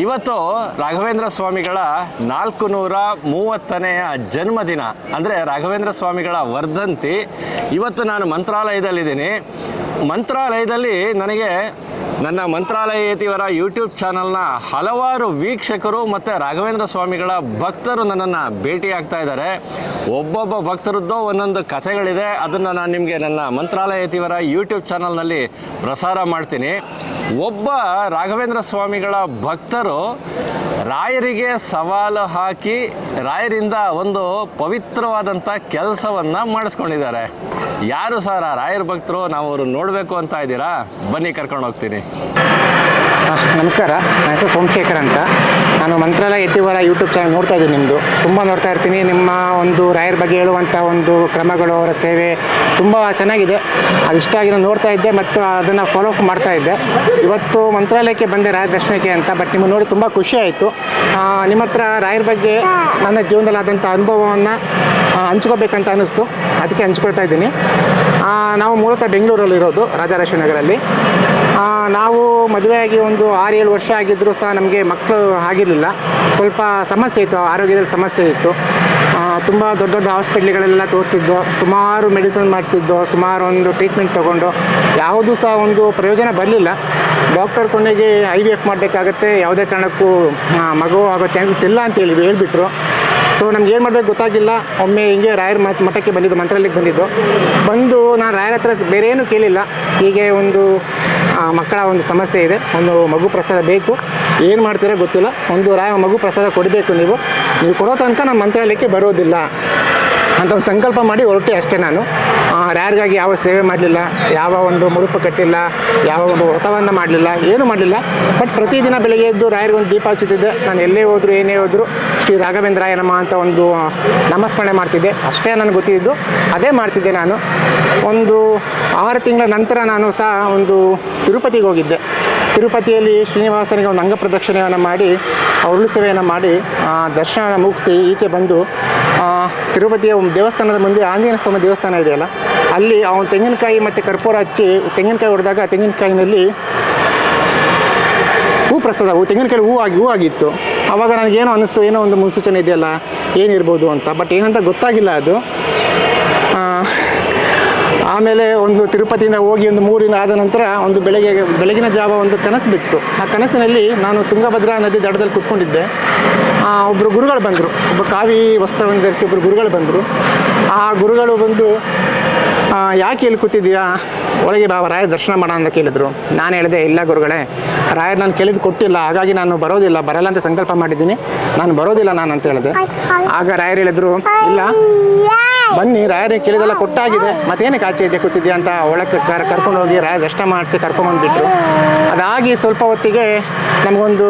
ಇವತ್ತು ರಾಘವೇಂದ್ರ ಸ್ವಾಮಿಗಳ ನಾಲ್ಕು ನೂರ ಮೂವತ್ತನೆಯ ಜನ್ಮದಿನ. ಅಂದರೆ ರಾಘವೇಂದ್ರ ಸ್ವಾಮಿಗಳ ವರ್ಧಂತಿ. ಇವತ್ತು ನಾನು ಮಂತ್ರಾಲಯದಲ್ಲಿದ್ದೀನಿ. ಮಂತ್ರಾಲಯದಲ್ಲಿ ನನಗೆ ನನ್ನ ಮಂತ್ರಾಲಯ ಯತಿವರ ಯೂಟ್ಯೂಬ್ ಚಾನಲ್ನ ಹಲವಾರು ವೀಕ್ಷಕರು ಮತ್ತು ರಾಘವೇಂದ್ರ ಸ್ವಾಮಿಗಳ ಭಕ್ತರು ನನ್ನನ್ನು ಭೇಟಿಯಾಗ್ತಾ ಇದ್ದಾರೆ. ಒಬ್ಬೊಬ್ಬ ಭಕ್ತರದ್ದು ಒಂದೊಂದು ಕಥೆಗಳಿದೆ. ಅದನ್ನು ನಾನು ನಿಮಗೆ ನನ್ನ ಮಂತ್ರಾಲಯ ಯತಿವರ ಯೂಟ್ಯೂಬ್ ಚಾನಲ್ನಲ್ಲಿ ಪ್ರಸಾರ ಮಾಡ್ತೀನಿ. ಒಬ್ಬ ರಾಘವೇಂದ್ರ ಸ್ವಾಮಿಗಳ ಭಕ್ತರು ರಾಯರಿಗೆ ಸವಾಲು ಹಾಕಿ ರಾಯರಿಂದ ಒಂದು ಪವಿತ್ರವಾದಂಥ ಕೆಲಸವನ್ನು ಮಾಡಿಸ್ಕೊಂಡಿದ್ದಾರೆ. ಯಾರು ಸರ್? ರಾಯರ ಭಕ್ತರು, ನಾವು ಅವರು ನೋಡಬೇಕು ಅಂತ ಇದ್ದೀರಾ? ಬನ್ನಿ ಕರ್ಕೊಂಡು ಹೋಗ್ತೀನಿ. ನಮಸ್ಕಾರ. ನನ್ನ ಹೆಸರು ಸೋಮಶೇಖರ್ ಅಂತ. ನಾನು ಮಂತ್ರಾಲಯ ಎತ್ತಿವರ ಯೂಟ್ಯೂಬ್ ಚಾನಲ್ ನೋಡ್ತಾ ಇದ್ದೀನಿ ನಿಮ್ಮದು ತುಂಬ ನೋಡ್ತಾ ಇರ್ತೀನಿ. ನಿಮ್ಮ ಒಂದು ರಾಯರ ಬಗ್ಗೆ ಹೇಳುವಂಥ ಒಂದು ಕ್ರಮಗಳು, ಅವರ ಸೇವೆ ತುಂಬ ಚೆನ್ನಾಗಿದೆ. ಅದು ಇಷ್ಟ ಆಗಿ ನಾನು ನೋಡ್ತಾ ಇದ್ದೆ ಮತ್ತು ಅದನ್ನು ಫಾಲೋ ಅಪ್ ಮಾಡ್ತಾ ಇದ್ದೆ. ಇವತ್ತು ಮಂತ್ರಾಲಯಕ್ಕೆ ಬಂದೆ ರಾಯ ದರ್ಶನಕ್ಕೆ ಅಂತ ಬಟ್ ನಿಮ್ಮನ್ನು ನೋಡಿ ತುಂಬ ಖುಷಿ ಆಯಿತು. ನಿಮ್ಮ ಹತ್ರ ರಾಯರ ಬಗ್ಗೆ ನನ್ನ ಜೀವನದಲ್ಲಿ ಆದಂಥ ಅನುಭವವನ್ನು ಹಂಚ್ಕೋಬೇಕಂತ ಅನ್ನಿಸ್ತು. ಅದಕ್ಕೆ ಹಂಚ್ಕೊಳ್ತಾ ಇದ್ದೀನಿ. ನಾವು ಮೂಲತಃ ಬೆಂಗಳೂರಲ್ಲಿ ಇರೋದು ನಗರಲ್ಲಿ. ನಾವು ಮದುವೆಯಾಗಿ ಒಂದು ಆರು ಏಳು ವರ್ಷ ಆಗಿದ್ದರೂ ಸಹ ನಮಗೆ ಮಕ್ಕಳು ಆಗಿರಲಿಲ್ಲ. ಸ್ವಲ್ಪ ಸಮಸ್ಯೆ ಇತ್ತು, ಆರೋಗ್ಯದಲ್ಲಿ ಸಮಸ್ಯೆ ಇತ್ತು. ತುಂಬ ದೊಡ್ಡ ದೊಡ್ಡ ಹಾಸ್ಪಿಟ್ಲ್ಗಳೆಲ್ಲ ತೋರಿಸಿದ್ದು, ಸುಮಾರು ಮೆಡಿಸಿನ್ ಮಾಡಿಸಿದ್ದು, ಸುಮಾರು ಒಂದು ಟ್ರೀಟ್ಮೆಂಟ್ ತೊಗೊಂಡು, ಯಾವುದೂ ಸಹ ಒಂದು ಪ್ರಯೋಜನ ಬರಲಿಲ್ಲ. ಡಾಕ್ಟರ್ ಕೊನೆಗೆ ಐ ವಿ ಎಫ್ ಮಾಡಬೇಕಾಗತ್ತೆ, ಯಾವುದೇ ಕಾರಣಕ್ಕೂ ಮಗು ಆಗೋ ಚಾನ್ಸಸ್ ಇಲ್ಲ ಅಂತೇಳಿ ಹೇಳಿಬಿಟ್ರು. ಸೊ, ನಮ್ಗೆ ಏನು ಮಾಡಬೇಕು ಗೊತ್ತಾಗಿಲ್ಲ. ಒಮ್ಮೆ ಹಿಂಗೆ ರಾಯರ ಮಠ, ಮಠಕ್ಕೆ ಬಂದಿದ್ದು, ಮಂತ್ರಾಲಯಕ್ಕೆ ಬಂದಿದ್ದು. ಬಂದು ನಾನು ರಾಯರ ಹತ್ರ ಬೇರೆ ಏನೂ ಕೇಳಿಲ್ಲ. ಹೀಗೆ ಒಂದು ಮಕ್ಕಳ ಒಂದು ಸಮಸ್ಯೆ ಇದೆ. ಒಂದು ಮಗು ಪ್ರಸಾದ ಬೇಕು. ಏನು ಮಾಡ್ತೀರೋ ಗೊತ್ತಿಲ್ಲ. ಒಂದು ರಾಯ ಮಗು ಪ್ರಸಾದ ಕೊಡಬೇಕು ನೀವು. ನೀವು ಕೊಡೋ ತನಕ ನಾನು ಮಂತ್ರಾಲಯಕ್ಕೆ ಬರೋದಿಲ್ಲ ಅಂತ ಒಂದು ಸಂಕಲ್ಪ ಮಾಡಿ ಹೊರಟೆ ಅಷ್ಟೇ ನಾನು. ಆ, ಯಾರಿಗಾಗಿ ಯಾವ ಸೇವೆ ಮಾಡಲಿಲ್ಲ, ಯಾವ ಒಂದು ಮುಡುಪು ಕಟ್ಟಿಲ್ಲ, ಯಾವ ಒಂದು ವ್ರತವನ್ನು ಮಾಡಲಿಲ್ಲ, ಏನೂ ಮಾಡಲಿಲ್ಲ. ಬಟ್ ಪ್ರತಿದಿನ ಬೆಳಗ್ಗೆ ಎದ್ದು ರಾಯರಿಗೆ ಒಂದು ದೀಪ ಹಚ್ಚುತ್ತಿದ್ದೆ ನಾನು ಎಲ್ಲೇ ಹೋದರೂ, ಏನೇ ಹೋದರೂ, ಶ್ರೀ ರಾಘವೇಂದ್ರಾಯ ನಮ ಅಂತ ಒಂದು ನಮಸ್ಮರಣೆ ಮಾಡ್ತಿದ್ದೆ. ಅಷ್ಟೇ ನನಗೆ ಗೊತ್ತಿದ್ದು. ಅದೇ ಮಾಡ್ತಿದ್ದೆ ನಾನು. ಒಂದು ಆರು ತಿಂಗಳ ನಂತರ ನಾನು ಸಹ ಒಂದು ತಿರುಪತಿಗೆ ಹೋಗಿದ್ದೆ. ತಿರುಪತಿಯಲ್ಲಿ ಶ್ರೀನಿವಾಸನಿಗೆ ಒಂದು ಅಂಗ ಪ್ರದಕ್ಷಿಣೆಯನ್ನು ಮಾಡಿ ಉರುಳು ಸೇವೆಯನ್ನು ಮಾಡಿ ದರ್ಶನ ಮುಗಿಸಿ ಈಚೆ ಬಂದು ತಿರುಪತಿಯ ಒಂದು ದೇವಸ್ಥಾನದ ಮುಂದೆ ಆಂಜನೇಯ ಸ್ವಾಮಿ ದೇವಸ್ಥಾನ ಇದೆಯಲ್ಲ ಅಲ್ಲಿ ಅವನು ತೆಂಗಿನಕಾಯಿ ಮತ್ತು ಕರ್ಪೂರ ಹಚ್ಚಿ ತೆಂಗಿನಕಾಯಿ ಹೊಡೆದಾಗ ತೆಂಗಿನಕಾಯಿನಲ್ಲಿ ಹೂ ಪ್ರಸಾದ, ಹೂ ತೆಂಗಿನಕಾಯಿ ಹೂ ಆಗಿ, ಹೂ ಆಗಿತ್ತು. ಆವಾಗ ನನಗೇನು ಅನ್ನಿಸ್ತು, ಏನೋ ಒಂದು ಮುನ್ಸೂಚನೆ ಇದೆಯಲ್ಲ, ಏನಿರ್ಬೋದು ಅಂತ. ಬಟ್ ಏನಂತ ಗೊತ್ತಾಗಿಲ್ಲ ಅದು. ಆಮೇಲೆ ಒಂದು ತಿರುಪತಿಯಿಂದ ಹೋಗಿ ಒಂದು ಮೂರು ದಿನ ಆದ ನಂತರ ಒಂದು ಬೆಳಗ್ಗೆ, ಬೆಳಗಿನ ಜಾವ ಒಂದು ಕನಸು ಬಿತ್ತು. ಆ ಕನಸಿನಲ್ಲಿ ನಾನು ತುಂಗಭದ್ರಾ ನದಿ ದಡದಲ್ಲಿ ಕೂತ್ಕೊಂಡಿದ್ದೆ. ಒಬ್ಬರು ಗುರುಗಳು ಬಂದರು. ಒಬ್ಬ ಕಾವಿ ವಸ್ತ್ರವನ್ನು ಧರಿಸಿ ಒಬ್ಬರು ಗುರುಗಳು ಬಂದರು. ಆ ಗುರುಗಳು ಬಂದು ಯಾಕೆ ಇಲ್ಲಿ ಕೂತಿದ್ದೀಯಾ? ಒಳಗೆ ಬಾ ರಾಯ ದರ್ಶನ ಮಾಡೋಣ ಅಂತ ಕೇಳಿದರು. ನಾನು ಹೇಳಿದೆ, ಇಲ್ಲ ಗುರುಗಳೇ ರಾಯರ್ ನಾನು ಕೇಳಿದ್ದು ಕೊಟ್ಟಿಲ್ಲ ಹಾಗಾಗಿ ನಾನು ಬರೋದಿಲ್ಲ ಬರಲ್ಲ ಅಂತ ಸಂಕಲ್ಪ ಮಾಡಿದ್ದೀನಿ. ನಾನು ಬರೋದಿಲ್ಲ ನಾನು ಅಂತ ಹೇಳಿದೆ. ಆಗ ರಾಯರ್ ಹೇಳಿದ್ರು ಇಲ್ಲ. ಬನ್ನಿ ರಾಯರೇ ಕೇಳಿದೆಲ್ಲ ಕೊಟ್ಟಾಗಿದೆ. ಮತ್ತೇನಕ್ಕೆ ಆಚೆ ಇದೆ ಕೂತಿದ್ಯಾ ಅಂತ ಒಳಕ್ಕೆ ಕರ್ ಕರ್ಕೊಂಡು ಹೋಗಿ ರಾಯ ದರ್ಶನ ಮಾಡಿಸಿ ಕರ್ಕೊಂಬಂದುಬಿಟ್ರು ಅದಾಗಿ ಸ್ವಲ್ಪ ಹೊತ್ತಿಗೆ ನಮಗೊಂದು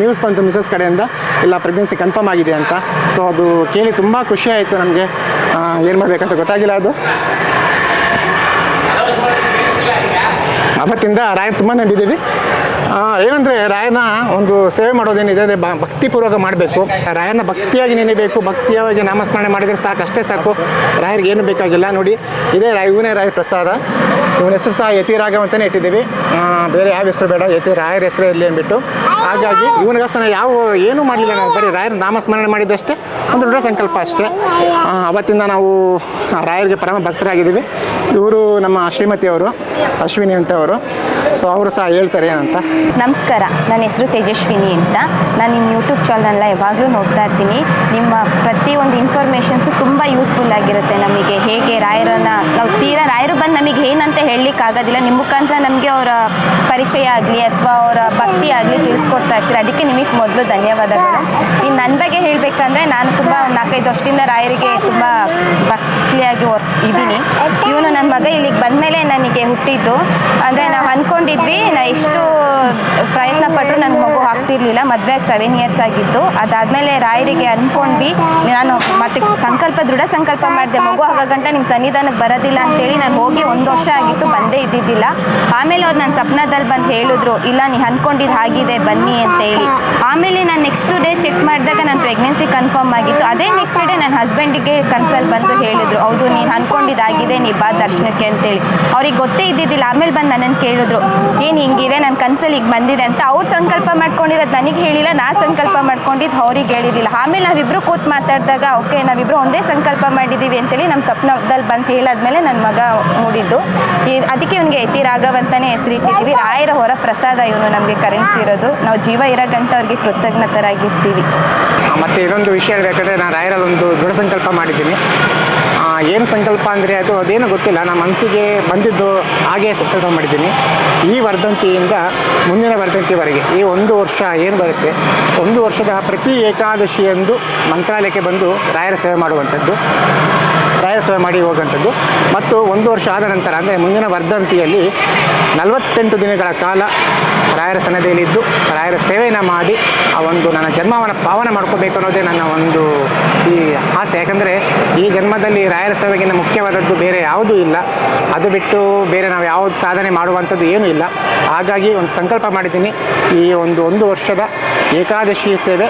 ನ್ಯೂಸ್ ಬಂತು ಮಿಸಸ್ ಕಡೆಯಿಂದ. ಇಲ್ಲ ಪ್ರೆಗ್ನೆನ್ಸಿ ಕನ್ಫರ್ಮ್ ಆಗಿದೆ ಅಂತ. ಸೊ ಅದು ಕೇಳಿ ತುಂಬ ಖುಷಿ ಆಯಿತು ನಮಗೆ. ಏನು ಮಾಡಬೇಕಂತ ಗೊತ್ತಾಗಿಲ್ಲ ಅದು. ಅವತ್ತಿಂದ ರಾಯರ್ ತುಂಬ ನಂಬಿದ್ದೀವಿ ಏನಂದರೆ ರಾಯನ ಒಂದು ಸೇವೆ ಮಾಡೋದೇನಿದೆ ಅಂದರೆ ಭಕ್ತಿಪೂರ್ವಕ ಮಾಡಬೇಕು. ರಾಯನ ಭಕ್ತಿಯಾಗಿ ನೆನೆಬೇಕು, ಭಕ್ತಿಯಾಗಿ ನಾಮಸ್ಮರಣೆ ಮಾಡಿದರೆ ಸಾಕು, ಅಷ್ಟೇ ಸಾಕು. ರಾಯರಿಗೆ ಏನು ಬೇಕಾಗಿಲ್ಲ, ನೋಡಿ. ಇದೇ ರಾಯ ಇವನೇ ರಾಯ ಪ್ರಸಾದ. ಇವನ ಹೆಸರು ಸಹ ಯತಿ ರಾಗ ಅಂತಲೇ ಇಟ್ಟಿದ್ದೀವಿ ಬೇರೆ ಯಾವ ಹೆಸರು ಬೇಡ, ಯತಿ ರಾಯರ ಹೆಸರೇ ಇರಲಿ ಅಂದ್ಬಿಟ್ಟು. ಹಾಗಾಗಿ ಇವನಿಗೋಸ್ಕರ ಯಾವ ಏನು ಮಾಡಲಿಲ್ಲ ನಾವು, ಬರೀ ರಾಯರ ನಾಮಸ್ಮರಣೆ ಮಾಡಿದ್ದಷ್ಟೇ, ಒಂದು ದೊಡ್ಡ ಸಂಕಲ್ಪ ಅಷ್ಟೇ. ಅವತ್ತಿಂದ ನಾವು ರಾಯರಿಗೆ ಪರಮ ಭಕ್ತರಾಗಿದ್ದೀವಿ. ಇವರು ನಮ್ಮ ಶ್ರೀಮತಿಯವರು, ಅಶ್ವಿನಿ ಅಂತವರು. ಸೊ ಅವರು ಸಹ ಹೇಳ್ತಾರೆ ಏನಂತ? ನಮಸ್ಕಾರ, ನನ್ನ ಹೆಸರು ತೇಜಸ್ವಿನಿ ಅಂತ. ನಾನು ನಿಮ್ಮ ಯೂಟ್ಯೂಬ್ ಚಾನಲ್ನ ಯಾವಾಗಲೂ ನೋಡ್ತಾ ಇರ್ತೀನಿ. ನಿಮ್ಮ ಪ್ರತಿಯೊಂದು ಇನ್ಫಾರ್ಮೇಷನ್ಸು ತುಂಬ ಯೂಸ್ಫುಲ್ ಆಗಿರುತ್ತೆ ನಮಗೆ. ಹೇಗೆ ರಾಯರನ್ನ, ನಾವು ತೀರಾ ರಾಯರು ಬಂದು ನಮಗೆ ಏನಂತ ಹೇಳಲಿಕ್ಕೆ ಆಗೋದಿಲ್ಲ. ನಿಮ್ಮ ಮುಖಾಂತರ ನಮಗೆ ಅವರ ಪರಿಚಯ ಆಗಲಿ ಅಥವಾ ಅವರ ಭಕ್ತಿ ಆಗಲಿ ತಿಳಿಸ್ಕೊಡ್ತಾ ಇರ್ತೀರಿ. ಅದಕ್ಕೆ ನಿಮಗೆ ಮೊದಲು ಧನ್ಯವಾದಗಳು. ಇನ್ನು ನನ್ನ ಬಗ್ಗೆ ಹೇಳಬೇಕಂದ್ರೆ ನಾನು ತುಂಬ ಒಂದು ನಾಲ್ಕೈದು ವರ್ಷದಿಂದ ರಾಯರಿಗೆ ತುಂಬ ಭಕ್ತಿಯಾಗಿ ಇದ್ದೀನಿ ಇವನು ನನ್ನ ಮಗ ಇಲ್ಲಿಗೆ ಬಂದಮೇಲೆ ನನಗೆ ಹುಟ್ಟಿದ್ದು. ಅಂದರೆ ನಾವು ಅಂದ್ಕೊಂಡಿದ್ವಿ ನಾ ಇಷ್ಟು ಪ್ರಯತ್ನ ಪಟ್ಟರು ನನ್ನ ಮಗು ಆಗ್ತಿರ್ಲಿಲ್ಲ. ಆಗಿ ಸೆವೆನ್ ಇಯರ್ಸ್ ಆಗಿತ್ತು. ಅದಾದಮೇಲೆ ರಾಯರಿಗೆ ಅಂದ್ಕೊಂಡ್ವಿ ನಾನು ಮತ್ತೆ ಸಂಕಲ್ಪ, ದೃಢ ಸಂಕಲ್ಪ ಮಾಡಿದೆ. ಮಗು ಆಗ ಗಂಟ ನಿಮ್ಮ ಸನ್ನಿಧಾನಕ್ಕೆ ಬರೋದಿಲ್ಲ ಅಂತೇಳಿ ನಾನು ಹೋಗಿ ಒಂದು ವರ್ಷ ಆಗಿತ್ತು, ಬಂದೇ ಇದ್ದಿದ್ದಿಲ್ಲ. ಆಮೇಲೆ ಅವ್ರು ನನ್ನ ಸಪ್ನದಲ್ಲಿ ಬಂದು ಹೇಳಿದ್ರು, ಇಲ್ಲ, ನೀ ಅಂದ್ಕೊಂಡಿದ್ದು ಆಗಿದೆ ಬನ್ನಿ ಅಂತೇಳಿ. ಆಮೇಲೆ ನಾನು ನೆಕ್ಸ್ಟ್ ಡೇ ಚೆಕ್ ಮಾಡಿದಾಗ ನನ್ನ ಪ್ರೆಗ್ನೆನ್ಸಿ ಕನ್ಫರ್ಮ್ ಆಗಿತ್ತು. ಅದೇ ನೆಕ್ಸ್ಟ್ ಡೇ ನನ್ನ ಹಸ್ಬೆಂಡಿಗೆ ಕನ್ಸಲ್ ಬಂದು ಹೇಳಿದ್ರು. ಹೌದು, ನೀನು ಅಂದ್ಕೊಂಡಿದ್ದಾಗಿದೆ ನೀ ಬಾ ದರ್ಶನಕ್ಕೆ ಅಂತೇಳಿ. ಅವ್ರಿಗೆ ಗೊತ್ತೇ ಇದ್ದಿದ್ದಿಲ್ಲ. ಆಮೇಲೆ ಬಂದು ನನ್ನನ್ನು ಕೇಳಿದ್ರು ಏನು ಹಿಂಗಿದೆ ನನ್ನ ಕನಸಲ್ಲಿ ಈಗ ಬಂದಿದೆ ಅಂತ ಅವ್ರು ಸಂಕಲ್ಪ ಮಾಡ್ಕೊಂಡಿರೋದು ನನಗೆ ಹೇಳಿಲ್ಲ, ನಾ ಸಂಕಲ್ಪ ಮಾಡ್ಕೊಂಡಿದ್ದು ಅವ್ರಿಗೆ ಹೇಳಿರಲಿಲ್ಲ ಆಮೇಲೆ ನಾವಿಬ್ಬರು ಕೂತ್ ಮಾತಾಡಿದಾಗ, ಓಕೆ ನಾವಿಬ್ಬರು ಒಂದೇ ಸಂಕಲ್ಪ ಮಾಡಿದ್ದೀವಿ ಅಂತೇಳಿ ನಮ್ಮ ಸ್ವಪ್ನದಲ್ಲಿ ಬಂದು ಹೇಳಾದ್ಮೇಲೆ ನನ್ನ ಮಗ ಮೂಡಿದ್ದು. ಈ ಅದಕ್ಕೆ ಇವನಿಗೆ ಎತ್ತಿ ರಾಘವ್ ಅಂತಾನೆ ಹೆಸರಿಟ್ಟಿದ್ದೀವಿ ರಾಯರ ಹೊರ ಪ್ರಸಾದ ಇವನು ನಮಗೆ ಕರುಣಿಸಿರೋದು ನಾವು ಜೀವ ಇರೋ ಗಂಟೆ ಅವ್ರಿಗೆ ಕೃತಜ್ಞತರಾಗಿರ್ತೀವಿ ಮತ್ತು ಇನ್ನೊಂದು ವಿಷಯ ಹೇಳಬೇಕಂದ್ರೆ ನಾನು ರಾಯರಲ್ಲಿ ಒಂದು ದೃಢ ಸಂಕಲ್ಪ ಮಾಡಿದ್ದೀನಿ. ಏನು ಸಂಕಲ್ಪ ಅಂದರೆ ಅದು ಅದೇನು ಗೊತ್ತಿಲ್ಲ. ನಮ್ಮ ಮನಸ್ಸಿಗೆ ಬಂದಿದ್ದು ಹಾಗೆ ಸಂಕಲ್ಪ ಮಾಡಿದ್ದೀನಿ. ಈ ವರ್ಧಂತಿಯಿಂದ ಮುಂದಿನ ವರ್ಧಂತಿವರೆಗೆ ಈ ಒಂದು ವರ್ಷ ಏನು ಬರುತ್ತೆ? ಒಂದು ವರ್ಷದ ಪ್ರತಿ ಏಕಾದಶಿಯಂದು ಮಂತ್ರಾಲಯಕ್ಕೆ ಬಂದು ರಾಯರ ಸೇವೆ ಮಾಡುವಂಥದ್ದು, ರಾಯರ ಸೇವೆ ಮಾಡಿ ಹೋಗುವಂಥದ್ದು. ಮತ್ತು ಒಂದು ವರ್ಷ ಆದ ನಂತರ, ಅಂದರೆ ಮುಂದಿನ ವರ್ಧಂತಿಯಲ್ಲಿ ನಲವತ್ತೆಂಟು ದಿನಗಳ ಕಾಲ ರಾಯರ ಸನ್ನದಿಯಲ್ಲಿದ್ದು ರಾಯರ ಸೇವೆಯನ್ನು ಮಾಡಿ ಆ ಒಂದು ನನ್ನ ಜನ್ಮವನ್ನು ಪಾವನ ಮಾಡ್ಕೋಬೇಕು ಅನ್ನೋದೇ ನನ್ನ ಒಂದು ಈ ಆಸೆ. ಯಾಕಂದರೆ ಈ ಜನ್ಮದಲ್ಲಿ ರಾಯರ ಸೇವೆಗಿಂತ ಮುಖ್ಯವಾದದ್ದು ಬೇರೆ ಯಾವುದೂ ಇಲ್ಲ. ಅದು ಬಿಟ್ಟು ಬೇರೆ ನಾವು ಯಾವುದು ಸಾಧನೆ ಮಾಡುವಂಥದ್ದು ಏನೂ ಇಲ್ಲ. ಹಾಗಾಗಿ ಒಂದು ಸಂಕಲ್ಪ ಮಾಡಿದ್ದೀನಿ. ಈ ಒಂದು ಒಂದು ವರ್ಷದ ಏಕಾದಶಿ ಸೇವೆ,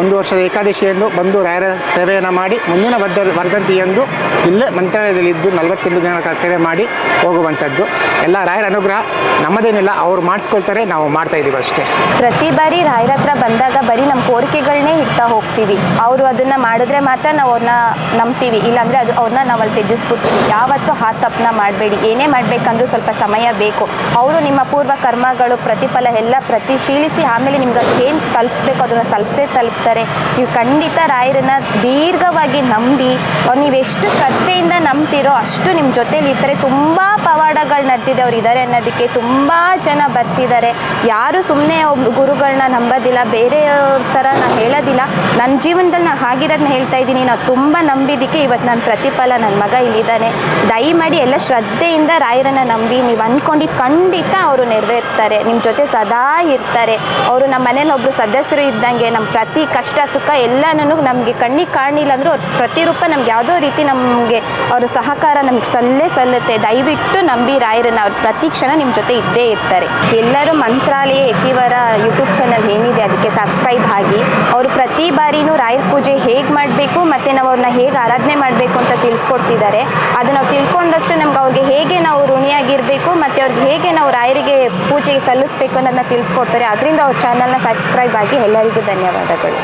ಒಂದು ವರ್ಷದ ಏಕಾದಶಿಯಂದು ಬಂದು ರಾಯರ ಸೇವೆಯನ್ನು ಮಾಡಿ, ಮುಂದಿನ ಬದ್ಧ ವರ್ಧಂತಿಯಂದು ಇಲ್ಲೇ ಮಂತ್ರಾಲಯದಲ್ಲಿದ್ದು ನಲವತ್ತೆಂಟು ದಿನಗಳ ಸೇವೆ ಮಾಡಿ ಹೋಗುವಂಥದ್ದು. ಎಲ್ಲ ರಾಯರ ಅನುಗ್ರಹ ನಮ್ಮದೇನಿಲ್ಲ, ಅವರು ಮಾಡಿಸ್ಕೊಳ್ತಾರೆ, ನಾವು ಮಾಡ್ತಾ ಇದ್ದೀವಿ ಅಷ್ಟೇ. ಪ್ರತಿ ಬಾರಿ ರಾಯರ ಹತ್ರ ಬಂದಾಗ ಬರೀ ನಮ್ಮ ಕೋರಿಕೆಗಳನ್ನೇ ಇಡ್ತಾ ಹೋಗ್ತೀವಿ. ಅವರು ಅದನ್ನು ಮಾಡಿದ್ರೆ ಮಾತ್ರ ನಾವು ಅವ್ರನ್ನ ನಂಬ್ತೀವಿ. ಇಲ್ಲಾಂದರೆ ಅದು ಅವ್ರನ್ನ ನಾವು ಅಲ್ಲಿ ತ್ಯಜಿಸ್ಬಿಡ್ತೀವಿ. ಯಾವತ್ತೂ ಆ ತಪ್ಪನ್ನ ಮಾಡಬೇಡಿ. ಏನೇ ಮಾಡಬೇಕಂದ್ರೂ ಸ್ವಲ್ಪ ಸಮಯ ಬೇಕು. ಅವರು ನಿಮ್ಮ ಪೂರ್ವ ಕರ್ಮಗಳು, ಪ್ರತಿಫಲ ಎಲ್ಲ ಪ್ರತಿಶೀಲಿಸಿ ಆಮೇಲೆ ನಿಮ್ಗೆ ಅದು ಏನು ತಲುಪಿಸ್ಬೇಕು ಅದನ್ನು ತಲುಪಿಸೇ ತಲುಪಿಸ್ತಾರೆ. ನೀವು ಖಂಡಿತ ರಾಯರನ್ನ ದೀರ್ಘವಾಗಿ ನಂಬಿ, ಅವ್ರು ನೀವು ಎಷ್ಟು ಶ್ರದ್ಧೆಯಿಂದ ನಂಬ್ತಿರೋ ಅಷ್ಟು ನಿಮ್ಮ ಜೊತೇಲಿ ಇರ್ತಾರೆ. ತುಂಬ ಪವಾಡಗಳು ನಡೆದಿದೆ. ಅವ್ರು ಇದ್ದಾರೆ ಅನ್ನೋದಕ್ಕೆ ತುಂಬ ಜನ ಬರ್ತಿದ್ದಾರೆ. ಯಾರು ಸುಮ್ಮನೆ ಗುರುಗಳನ್ನ ನಂಬೋದಿಲ್ಲ, ಬೇರೆಯವ್ರ ಥರ ನಾನು ಹೇಳೋದಿಲ್ಲ. ನನ್ನ ಜೀವನದಲ್ಲಿ ನಾನು ಆಗಿರೋದನ್ನ ಹೇಳ್ತಾ ಇದ್ದೀನಿ. ನಾವು ತುಂಬ ನಂಬಿದ್ದಕ್ಕೆ ಇವತ್ತು ನನ್ನ ಪ್ರತಿಫಲ ನನ್ನ ಮಗ ಇಲ್ಲಿದ್ದಾನೆ. ದಯಮಾಡಿ ಎಲ್ಲ ಶ್ರದ್ಧೆಯಿಂದ ರಾಯರನ್ನು ನಂಬಿ, ನೀವು ಅಂದ್ಕೊಂಡಿದ್ದು ಖಂಡಿತ ಅವರು ನೆರವೇರಿಸ್ತಾರೆ. ನಿಮ್ಮ ಜೊತೆ ಸದಾ ಇರ್ತಾರೆ. ಅವರು ನಮ್ಮ ಮನೇಲಿ ಒಬ್ಬರು ಸದಸ್ಯರು ಇದ್ದಂಗೆ ನಮ್ಮ ಪ್ರತಿ ಕಷ್ಟ, ಸುಖ ಎಲ್ಲನೂ ನಮಗೆ ಕಣ್ಣಿಗೆ ಕಾಣಲಿಲ್ಲ ಅಂದರೂ ಅವ್ರ ಪ್ರತಿರೂಪ ನಮ್ಗೆ ಯಾವುದೋ ರೀತಿ ನಮಗೆ ಅವರ ಸಹಕಾರ ನಮಗೆ ಸಲ್ಲೇ ಸಲ್ಲುತ್ತೆ. ದಯವಿಟ್ಟು ನಂಬಿ ರಾಯರನ್ನು ಅವ್ರ ಪ್ರತಿ ಕ್ಷಣ ನಿಮ್ಮ ಜೊತೆ ಇದ್ದೇ ಇರ್ತಾರೆ. ಎಲ್ಲರೂ ಮಂತ್ರಾಲಯ ಯತಿವರ ಯೂಟ್ಯೂಬ್ ಚಾನಲ್ ಏನಿದೆ ಅದಕ್ಕೆ ಸಬ್ಸ್ಕ್ರೈಬ್ ಆಗಿ. ಅವರು ಪ್ರತಿ ಬಾರಿನೂ ರಾಯರ ಪೂಜೆ ಹೇಗೆ ಮಾಡಬೇಕು ಮತ್ತು ನಾವು ಅವ್ರನ್ನ ಹೇಗೆ ಆರಾಧನೆ ಮಾಡಬೇಕು ಅಂತ ತಿಳಿಸ್ಕೊಡ್ತಿದ್ದಾರೆ. ಅದು ನಾವು ತಿಳ್ಕೊಂಡಷ್ಟು ನಮ್ಗೆ ಅವ್ರಿಗೆ ಹೇಗೆ ನಾವು ಋಣಿಯಾಗಿರಬೇಕು ಮತ್ತು ಅವ್ರಿಗೆ ಹೇಗೆ ನಾವು ರಾಯರಿಗೆ ಪೂಜೆ ಸಲ್ಲಿಸಬೇಕು ಅನ್ನೋದನ್ನ ತಿಳಿಸ್ಕೊಡ್ತಾರೆ. ಅದರಿಂದ ಅವ್ರ ಚಾನಲ್ನ ಸಬ್ಸ್ಕ್ರೈಬ್ ಆಗಿ ಎಲ್ಲರಿಗೂ ಧನ್ಯವಾದಗಳು.